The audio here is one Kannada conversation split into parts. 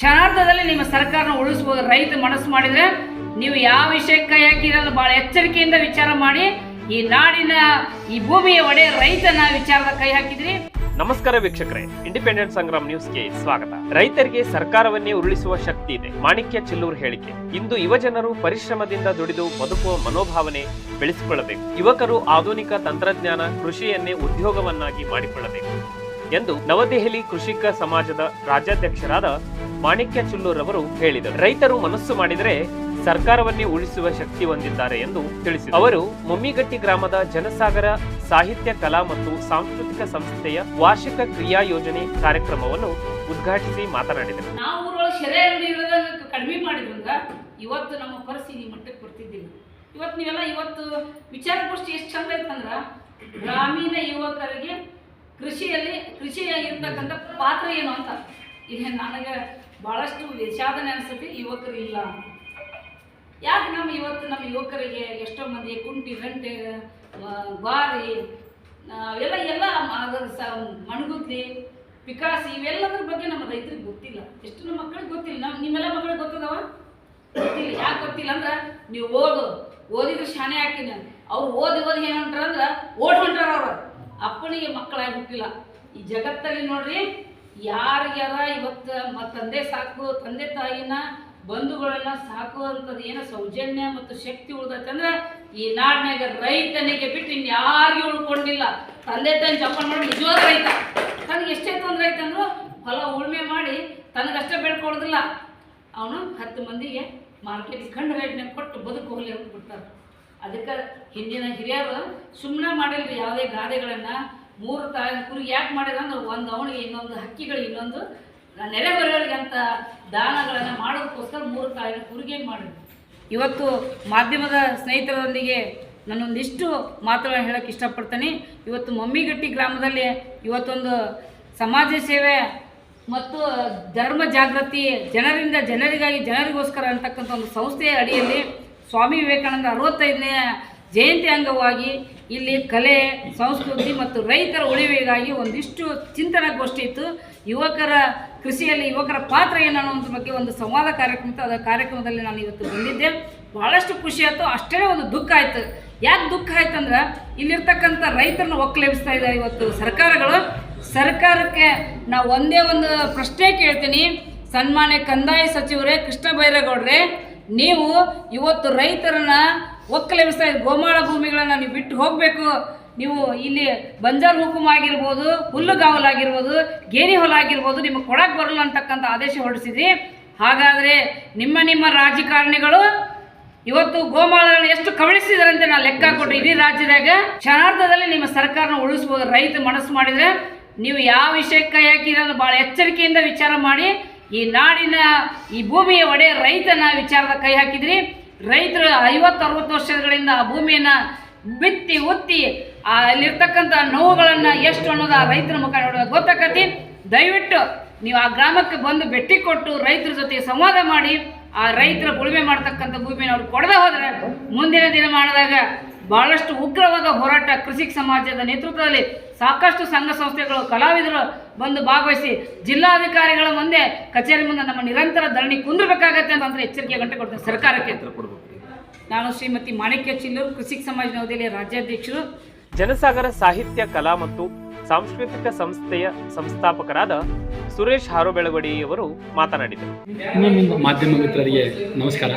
ಕ್ಷಣಾರ್ಧದಲ್ಲಿ ನಿಮ್ಮ ಸರ್ಕಾರನ ಉಳಿಸ್ಬೋದು ರೈತ ಮನಸ್ಸು ಮಾಡಿದ್ರೆ ನೀವು ಯಾವ ವಿಷಯಕ್ಕೆ ಹಾಕಿರೋದು ಬಹಳ ಎಚ್ಚರಿಕೆಯಿಂದ ವಿಚಾರ ಮಾಡಿ ಈ ನಾಡಿನ, ಈ ಭೂಮಿಯ ಒಡೆಯ ರೈತನ ವಿಚಾರದ ಕೈ ಹಾಕಿದ್ರಿ. ನಮಸ್ಕಾರ ವೀಕ್ಷಕರೇ ಇಂಡಿಪೆಂಡೆಂಟ್ ಸಂಗ್ರಾಮ್ ನ್ಯೂಸ್ಗೆ ಸ್ವಾಗತ. ರೈತರಿಗೆ ಸರ್ಕಾರವನ್ನೇ ಉರುಳಿಸುವ ಶಕ್ತಿ ಇದೆ. ಮಾಣಿಕ್ಯ ಚಿಲ್ಲೂರ್ ಹೇಳಿಕೆ, ಇಂದು ಯುವಜನರು ಪರಿಶ್ರಮದಿಂದ ದುಡಿದು ಬದುಕುವ ಮನೋಭಾವನೆ ಬೆಳೆಸಿಕೊಳ್ಳಬೇಕು. ಯುವಕರು ಆಧುನಿಕ ತಂತ್ರಜ್ಞಾನ, ಕೃಷಿಯನ್ನೇ ಉದ್ಯೋಗವನ್ನಾಗಿ ಮಾಡಿಕೊಳ್ಳಬೇಕು. ಎಂದು ನವದೆಹಲಿ ಕೃಷಿಕ ಸಮಾಜದ ರಾಜ್ಯಾಧ್ಯಕ್ಷರಾದ ಮಾಣಿಕ್ಯ ಚುಲ್ಲೂರ್ ಅವರು ಹೇಳಿದರು. ರೈತರು ಮನಸ್ಸು ಮಾಡಿದರೆ ಸರ್ಕಾರವನ್ನೇ ಉಳಿಸುವ ಶಕ್ತಿ ಹೊಂದಿದ್ದಾರೆ ಎಂದು ತಿಳಿಸಿದರು. ಅವರು ಮಮ್ಮಿಗಟ್ಟಿ ಗ್ರಾಮದ ಜನಸಾಗರ ಸಾಹಿತ್ಯ ಕಲಾ ಮತ್ತು ಸಾಂಸ್ಕೃತಿಕ ಸಂಸ್ಥೆಯ ವಾರ್ಷಿಕ ಕ್ರಿಯಾ ಯೋಜನೆ ಕಾರ್ಯಕ್ರಮವನ್ನು ಉದ್ಘಾಟಿಸಿ ಮಾತನಾಡಿದರು. ಕಡಿಮೆ ಮಾಡಿದ್ರಂದ್ರ ಇವತ್ತು ನಮ್ಮ ಪರಿಸ್ಥಿತಿ ಮಟ್ಟಕ್ಕೆ ಬರ್ತಿದ್ದಿಲ್ಲ. ಇವತ್ತು ನೀವೆಲ್ಲ ಇವತ್ತು ವಿಚಾರಗೋಷ್ಠಿ ಎಷ್ಟು ಚಂದ ಇತ್ತಂದ್ರ ಗ್ರಾಮೀಣ ಯುವಕರಿಗೆ ಕೃಷಿಯಲ್ಲಿ ಕೃಷಿಯಾಗಿರ್ತಕ್ಕಂಥ ಪಾತ್ರ ಏನು ಅಂತ? ಈಗ ನನಗೆ ಭಾಳಷ್ಟು ವಿಷಾದನೆ ಅನಿಸುತ್ತೆ ಯುವಕರು ಇಲ್ಲ ಯಾಕೆ ನಮ್ಮ ಇವತ್ತು ನಮ್ಮ ಯುವಕರಿಗೆ ಎಷ್ಟೋ ಮಂದಿ ಕುಂಟಿ, ಗಂಟೆ ಬಾರಿ ಎಲ್ಲ ಅದರ ಸ ಮಣಗುದ್ಲಿ ವಿಕಾಸ್ ಇವೆಲ್ಲದ್ರ ಬಗ್ಗೆ ನಮ್ಮ ರೈತರಿಗೆ ಗೊತ್ತಿಲ್ಲ. ಎಷ್ಟು ನಮ್ಮ ಮಕ್ಕಳಿಗೆ ಗೊತ್ತಿಲ್ಲ. ನಮ್ಮ ನಿಮ್ಮೆಲ್ಲ ಮಕ್ಕಳಿಗೆ ಗೊತ್ತದವ? ಗೊತ್ತಿಲ್ಲ. ಯಾಕೆ ಗೊತ್ತಿಲ್ಲ ಅಂದ್ರೆ ನೀವು ಓದು. ಓದಿದ್ರೆ ಶಾನೆ ಹಾಕಿನ ಅವ್ರು ಓದಿ ಓದಿ ಏನು ಅಂದ್ರೆ ಓಡ್ ಹೊಂಟಾರ ಅವ್ರು. ಅಪ್ಪನಿಗೆ ಮಕ್ಕಳಾಗಿ ಹುಟ್ಟಿಲ್ಲ ಈ ಜಗತ್ತಲ್ಲಿ ನೋಡ್ರಿ, ಯಾರಿಗ್ಯಾರ ಇವತ್ತು ತಂದೆ ಸಾಕು, ತಂದೆ ತಾಯಿನ ಬಂಧುಗಳನ್ನ ಸಾಕುವಂಥದ್ದು ಏನೋ ಸೌಜನ್ಯ ಮತ್ತು ಶಕ್ತಿ ಉಳ್ದೈತಂದ್ರೆ ಈ ನಾಡಿನಾಗ ರೈತನಿಗೆ ಬಿಟ್ಟು ಇನ್ಯಾರಿಗೂ ಉಳ್ಕೊಂಡಿಲ್ಲ. ತಂದೆ ತಾಯಿ ಜಪಾನ್ ಮಾಡಿ ನಿಜವಾದ ರೈತ. ತನಗೆ ಎಷ್ಟೇ ತೊಂದರೆ ಐತಂದ್ರು ಹೊಲ ಉಳುಮೆ ಮಾಡಿ ತನಗಷ್ಟೇ ಬೆಳ್ಕೊಳ್ಳೋದಿಲ್ಲ. ಅವನು ಹತ್ತು ಮಂದಿಗೆ ಮಾರ್ಕೆಟ್ ಕಂಡು ರೇಟ್ನಾಗ ಕೊಟ್ಟು ಬದುಕು ಹೋಗ್ಲಿ ಅಂತ ಬಿಡ್ತಾರೆ ಅದಕ್ಕೆ ಹಿಂದಿನ ಹಿರಿಯರು ಸುಮ್ಮನೆ ಮಾಡಿಲ್ರಿ ಯಾವುದೇ ಗಾದೆಗಳನ್ನು. ಮೂರು ತಾಯಿ ಕುರಿ ಯಾಕೆ ಮಾಡಿದ್ರು ಅಂದ್ರೆ ಒಂದು ಅವನಿಗೆ ಇನ್ನೊಂದು ಹಕ್ಕಿಗಳು, ಇನ್ನೊಂದು ನೆರೆಹೊರೆಯವರಿಗೆ ಅಂತ ದಾನಗಳನ್ನು ಮಾಡೋದಕ್ಕೋಸ್ಕರ ಮೂರು ತಾಯಿನ ಕುರಿಗೆ ಮಾಡಿದ್ರು. ಇವತ್ತು ಮಾಧ್ಯಮದ ಸ್ನೇಹಿತರೊಂದಿಗೆ ನಾನೊಂದಿಷ್ಟು ಮಾತುಗಳನ್ನು ಹೇಳೋಕೆ ಇಷ್ಟಪಡ್ತೀನಿ. ಇವತ್ತು ಮಮ್ಮಿಗಟ್ಟಿ ಗ್ರಾಮದಲ್ಲಿ ಇವತ್ತೊಂದು ಸಮಾಜ ಸೇವೆ ಮತ್ತು ಧರ್ಮ ಜಾಗೃತಿ ಜನರಿಂದ ಜನರಿಗಾಗಿ ಜನರಿಗೋಸ್ಕರ ಅಂತಕ್ಕಂಥ ಒಂದು ಸಂಸ್ಥೆಯ ಅಡಿಯಲ್ಲಿ ಸ್ವಾಮಿ ವಿವೇಕಾನಂದ ಅರವತ್ತೈದನೇ ಜಯಂತಿ ಅಂಗವಾಗಿ ಇಲ್ಲಿ ಕಲೆ, ಸಂಸ್ಕೃತಿ ಮತ್ತು ರೈತರ ಉಳಿವಿಗಾಗಿ ಒಂದಿಷ್ಟು ಚಿಂತನಗೋಷ್ಠಿ ಇತ್ತು. ಯುವಕರ ಕೃಷಿಯಲ್ಲಿ ಯುವಕರ ಪಾತ್ರ ಏನು ಅನ್ನೋದ್ರ ಬಗ್ಗೆ ಒಂದು ಸಂವಾದ ಕಾರ್ಯಕ್ರಮ ಅದರ ಕಾರ್ಯಕ್ರಮದಲ್ಲಿ ನಾನು ಇವತ್ತು ಬಂದಿದ್ದೆ. ಭಾಳಷ್ಟು ಖುಷಿ ಆಯಿತು. ಅಷ್ಟೇ ಒಂದು ದುಃಖ ಆಯಿತು. ಯಾಕೆ ದುಃಖ ಆಯ್ತು ಅಂದ್ರೆ ಇಲ್ಲಿರ್ತಕ್ಕಂಥ ರೈತರನ್ನ ಒಕ್ಕಲೆಬ್ಸ್ತಾ ಇದ್ದಾರೆ ಇವತ್ತು ಸರ್ಕಾರಗಳು. ಸರ್ಕಾರಕ್ಕೆ ನಾವು ಒಂದೇ ಒಂದು ಪ್ರಶ್ನೆ ಕೇಳ್ತೀನಿ. ಸನ್ಮಾನ್ಯ ಕಂದಾಯ ಸಚಿವರೇ ಕೃಷ್ಣ ಬೈರೇಗೌಡ್ರೆ ನೀವು ಇವತ್ತು ರೈತರನ್ನ ಒಕ್ಕಲೆಬ್ಸ್ತಾ ಇದ್ದ ಗೋಮಾಳ ಭೂಮಿಗಳನ್ನು ನೀವು ಬಿಟ್ಟು ಹೋಗಬೇಕು. ನೀವು ಇಲ್ಲಿ ಬಂಜಾರ್ ಹುಕುಮ್ ಆಗಿರ್ಬೋದು ಹುಲ್ಲುಗಾವಲಾಗಿರ್ಬೋದು ಗೇರಿ ಹೊಲ ಆಗಿರ್ಬೋದು, ನಿಮಗೆ ಕೊಡಕ್ಕೆ ಬರಲ್ಲ ಅಂತಕ್ಕಂಥ ಆದೇಶ ಹೊರಡಿಸಿದ್ರಿ. ಹಾಗಾದರೆ ನಿಮ್ಮ ನಿಮ್ಮ ರಾಜಕಾರಣಿಗಳು ಇವತ್ತು ಗೋಮಾಳಗಳನ್ನ ಎಷ್ಟು ಕಬಳಿಸಿದಾರೆ ಅಂತ ನಾವು ಲೆಕ್ಕ ಕೊಟ್ಟರೆ ಇಡೀ ರಾಜ್ಯದಾಗ, ಕ್ಷಣಾರ್ಧದಲ್ಲಿ ನಿಮ್ಮ ಸರ್ಕಾರನ ಉಳಿಸ್ಬೋದು, ರೈತ ಮನಸ್ಸು ಮಾಡಿದ್ರೆ ನೀವು ಯಾವ ವಿಷಯಕ್ಕೆ ಕೈ ಹಾಕಿರೋದು ಭಾಳ ಎಚ್ಚರಿಕೆಯಿಂದ ವಿಚಾರ ಮಾಡಿ ಈ ನಾಡಿನ, ಈ ಭೂಮಿಯ ಒಡೆ ರೈತನ ವಿಚಾರದ ಕೈ ಹಾಕಿದ್ರಿ. ರೈತರು ಐವತ್ತು, ಅರವತ್ತು ವರ್ಷಗಳಿಂದ ಆ ಭೂಮಿಯನ್ನು ಬಿತ್ತಿ ಉತ್ತಿ ಅಲ್ಲಿರ್ತಕ್ಕಂಥ ನೋವುಗಳನ್ನು ಎಷ್ಟು ಅನ್ನೋದು ಆ ರೈತರ ಮುಖ ನೋಡೋದು ಗೊತ್ತಾಕತಿ? ದಯವಿಟ್ಟು ನೀವು ಆ ಗ್ರಾಮಕ್ಕೆ ಬಂದು ಭೇಟಿ ಕೊಟ್ಟು ರೈತರ ಜೊತೆ ಸಂವಾದ ಮಾಡಿ, ಆ ರೈತರ ಉಳುಮೆ ಮಾಡ್ತಕ್ಕಂಥ ಭೂಮಿನ ಅವ್ರು ಕೊಡದೆ ಹೋದರೆ ಮುಂದಿನ ದಿನಮಾನದಾಗ ಬಹಳಷ್ಟು ಉಗ್ರವಾದ ಹೋರಾಟ ಕೃಷಿಕ ಸಮಾಜದ ನೇತೃತ್ವದಲ್ಲಿ ಸಾಕಷ್ಟು ಸಂಘ ಸಂಸ್ಥೆಗಳು ಕಲಾವಿದರು ಬಂದು ಭಾಗವಹಿಸಿ ಜಿಲ್ಲಾಧಿಕಾರಿಗಳ ಮುಂದೆ ಕಚೇರಿ ಮುಂದೆ ನಮ್ಮ ನಿರಂತರ ಧರಣಿ ಕುಂದಿರಬೇಕಾಗತ್ತೆ ಅಂತ ಎಚ್ಚರಿಕೆ ಗಂಟೆ ಕೊಡ್ತೇನೆ ಸರ್ಕಾರಕ್ಕೆ. ನಾನು ಶ್ರೀಮತಿ ಮಾಣಿಕ್ಯ ಚಿಲ್ಲೂರು ಕೃಷಿಕ ಸಮಾಜ ನವದೆಹಲಿಯ ರಾಜ್ಯಾಧ್ಯಕ್ಷರು. ಜನಸಾಗರ ಸಾಹಿತ್ಯ ಕಲಾ ಮತ್ತು ಸಾಂಸ್ಕೃತಿಕ ಸಂಸ್ಥೆಯ ಸಂಸ್ಥಾಪಕರಾದ ಸುರೇಶ್ ಹಾರೋಬೆಳವಡಿಯವರು ಮಾತನಾಡಿದರು. ನಿಮ್ಮ ಮಾಧ್ಯಮ ಮಿತ್ರರಿಗೆ ನಮಸ್ಕಾರ.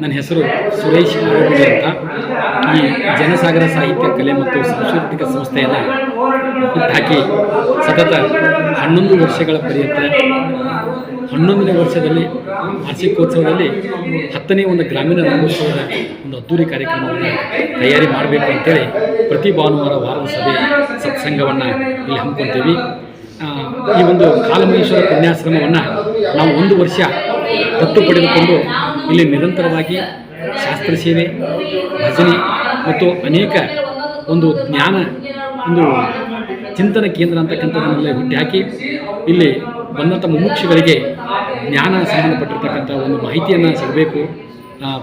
ನನ್ನ ಹೆಸರು ಸುರೇಶ್ ಆರೋಗ್ಯ ಅಂತ. ಈ ಜನಸಾಗರ ಸಾಹಿತ್ಯ ಕಲೆ ಮತ್ತು ಸಾಂಸ್ಕೃತಿಕ ಸಂಸ್ಥೆಯನ್ನು ಹುಟ್ಟಾಕಿ ಸತತ ಹನ್ನೊಂದು ವರ್ಷಗಳ ಪರ್ಯಂತ, ಹನ್ನೊಂದನೇ ವರ್ಷದಲ್ಲಿ ವಾರ್ಷಿಕೋತ್ಸವದಲ್ಲಿ ಹತ್ತನೇ ಒಂದು ಗ್ರಾಮೀಣ ರಂಗೋತ್ಸವದ ಒಂದು ಅದ್ದೂರಿ ಕಾರ್ಯಕ್ರಮವನ್ನು ತಯಾರಿ ಮಾಡಬೇಕು ಅಂತೇಳಿ ಪ್ರತಿ ಭಾನುವಾರ ವಾರದ ಸಭೆ ಸತ್ಸಂಗವನ್ನು ಇಲ್ಲಿ ಹಮ್ಮಿಕೊಳ್ತೀವಿ ಈ ಒಂದು ಕಾಲಮೇಶ್ವರ ಪುಣ್ಯಾಶ್ರಮವನ್ನು ನಾವು ಒಂದು ವರ್ಷ ದತ್ತು ಪಡೆದುಕೊಂಡು ಇಲ್ಲಿ ನಿರಂತರವಾಗಿ ಶಾಸ್ತ್ರ ಸೇವೆ, ಭಜನೆ ಮತ್ತು ಅನೇಕ ಒಂದು ಜ್ಞಾನ ಒಂದು ಚಿಂತನ ಕೇಂದ್ರ ಅಂತಕ್ಕಂಥದ್ದನ್ನೆಲ್ಲ ಹುಟ್ಟಿ ಹಾಕಿ, ಇಲ್ಲಿ ಬಂದಂಥ ಮುಮುಕ್ಷಗಳಿಗೆ ಜ್ಞಾನ ಸಂಬಂಧಪಟ್ಟಿರ್ತಕ್ಕಂಥ ಒಂದು ಮಾಹಿತಿಯನ್ನು ಸಿಗಬೇಕು.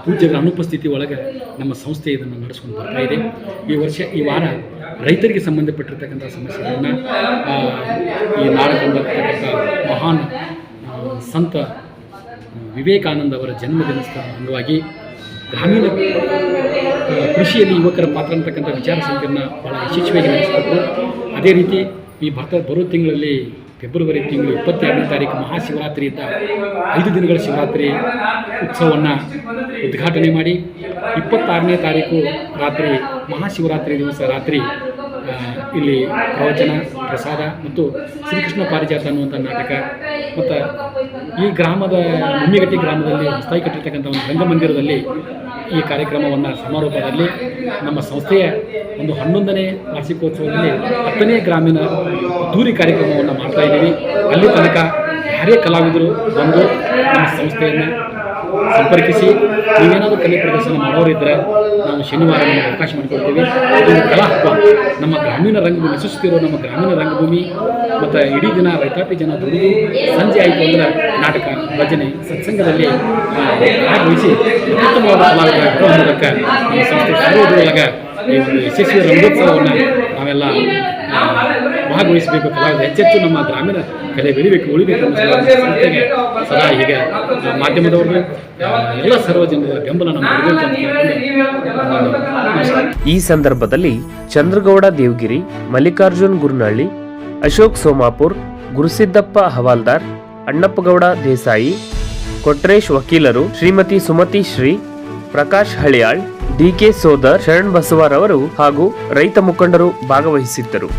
ಪೂಜ್ಯರ ಅನುಪಸ್ಥಿತಿ ಒಳಗೆ ನಮ್ಮ ಸಂಸ್ಥೆ ಇದನ್ನು ನಡೆಸ್ಕೊಂಡು ಬರ್ತಾ ಇದೆ. ಈ ವರ್ಷ, ಈ ವಾರ ರೈತರಿಗೆ ಸಂಬಂಧಪಟ್ಟಿರ್ತಕ್ಕಂಥ ಸಮಸ್ಯೆಗಳನ್ನು ಈ ನಾಳೆ ಬಂದಿರತಕ್ಕಂಥ ಮಹಾನ್ ಸಂತ ವಿವೇಕಾನಂದ ಅವರ ಜನ್ಮದಿನ ಅಂಗವಾಗಿ ಗ್ರಾಮೀಣ ಕೃಷಿಯಲ್ಲಿ ಯುವಕರ ಪಾತ್ರ ಅಂತಕ್ಕಂಥ ವಿಚಾರ ಸಂಕಿರಣ ಭಾಳ ಯಶಸ್ವಿಯಾಗಿ ನಡೆಸಿಕೊಟ್ರು ಅದೇ ರೀತಿ ಈ ಭಾರತ ಬರೋ ತಿಂಗಳಲ್ಲಿ ಫೆಬ್ರವರಿ ತಿಂಗಳು ಇಪ್ಪತ್ತೆರಡನೇ ತಾರೀಕು ಮಹಾಶಿವರಾತ್ರಿ ಇದ್ದ ಐದು ದಿನಗಳ ಶಿವರಾತ್ರಿ ಉತ್ಸವವನ್ನು ಉದ್ಘಾಟನೆ ಮಾಡಿ, ಇಪ್ಪತ್ತಾರನೇ ತಾರೀಕು ರಾತ್ರಿ ಮಹಾಶಿವರಾತ್ರಿ ದಿವಸ ರಾತ್ರಿ ಇಲ್ಲಿ ಪ್ರವಚನ, ಪ್ರಸಾದ ಮತ್ತು ಶ್ರೀಕೃಷ್ಣ ಪಾರಿಜಾತ ಅನ್ನುವಂಥ ನಾಟಕ ಮತ್ತು ಈ ಗ್ರಾಮದ, ಮುಮ್ಮಿಗಟ್ಟಿ ಗ್ರಾಮದಲ್ಲಿ ಹೊಸ್ತಾಯಿ ಕಟ್ಟಿರ್ತಕ್ಕಂಥ ಒಂದು ರಂಗಮಂದಿರದಲ್ಲಿ ಈ ಕಾರ್ಯಕ್ರಮವನ್ನು ಸಮಾರೋಪದಲ್ಲಿ ನಮ್ಮ ಸಂಸ್ಥೆಯ ಒಂದು ಹನ್ನೊಂದನೇ ವಾರ್ಷಿಕೋತ್ಸವದಲ್ಲಿ ಹತ್ತನೇ ಗ್ರಾಮೀಣ ದೂರಿ ಕಾರ್ಯಕ್ರಮವನ್ನು ಮಾಡ್ತಾ ಇದ್ದೀವಿ. ಅಲ್ಲಿ ತನಕ ಯಾರೇ ಕಲಾವಿದರು ಬಂದು ನಮ್ಮ ಸಂಸ್ಥೆಯನ್ನು ಸಂಪರ್ಕಿಸಿ. ನೀವೇನಾದರೂ ಕಲೆ ಪ್ರದರ್ಶನ ಮಾಡೋರಿದ್ದರೆ ನಾವು ಶನಿವಾರ ನಿಮಗೆ ಅವಕಾಶ ಮಾಡಿಕೊಡ್ತೀವಿ. ಇದೊಂದು ಕಲಾ ಹಬ್ಬ. ನಮ್ಮ ಗ್ರಾಮೀಣ ರಂಗಭೂಮಿ ಯಶಸ್ವಿರೋ ನಮ್ಮ ಗ್ರಾಮೀಣ ರಂಗಭೂಮಿ, ಮತ್ತು ಇಡೀ ದಿನ ರೈತಾಪಿ ಜನ ದುಡಿದು ಸಂಜೆ ಆಯಿತು ಅಂದರೆ ನಾಟಕ, ಭಜನೆ, ಸತ್ಸಂಗದಲ್ಲಿ ಭಾಗವಹಿಸಿ ಅತ್ಯುತ್ತಮವಾದ ಕಲಾವಿದರ ಮೂಲಕ ನಮ್ಮ ಸಂಸ್ಥೆ ಕಾರ್ಯೋದ್ಯೊಳಗೆ ಈ ಒಂದು ಯಶಸ್ವಿ ರಂಗೋತ್ಸವವನ್ನು ನಾವೆಲ್ಲ ಭಾಗವಹಿಸಬೇಕು ಕಲಾವಿದ ಹೆಚ್ಚೆಚ್ಚು ನಮ್ಮ ಗ್ರಾಮೀಣ ಕಲೆ ಬೆಳಿಬೇಕು, ಉಳಿಬೇಕು ಸಂಸ್ಥೆಗೆ ಸದಾ ಈಗ ಮಾಧ್ಯಮದವ್ರಿಗೆ ಎಲ್ಲ ಸರ್ವಜನರ ಬೆಂಬಲ ಈ ಸಂದರ್ಭದಲ್ಲಿ ಚಂದ್ರಗೌಡ ದೇವಗಿರಿ, ಮಲ್ಲಿಕಾರ್ಜುನ್ ಗುರ್ನಳ್ಳಿ, ಅಶೋಕ್ ಸೋಮಾಪುರ್, ಗುರುಸಿದ್ದಪ್ಪ ಹವಾಲ್ದಾರ್, ಅಣ್ಣಪ್ಪಗೌಡ ದೇಸಾಯಿ, ಕೊಟ್ರೇಶ್ ವಕೀಲರು, ಶ್ರೀಮತಿ ಸುಮತಿ ಶ್ರೀ, ಪ್ರಕಾಶ್ ಹಳಿಯಾಳ್ ಡಿಕೆ ಸೋದರ್ ಶರಣ್ ಬಸವರವರು ಹಾಗೂ ರೈತ ಮುಖಂಡರು ಭಾಗವಹಿಸಿದ್ದರು.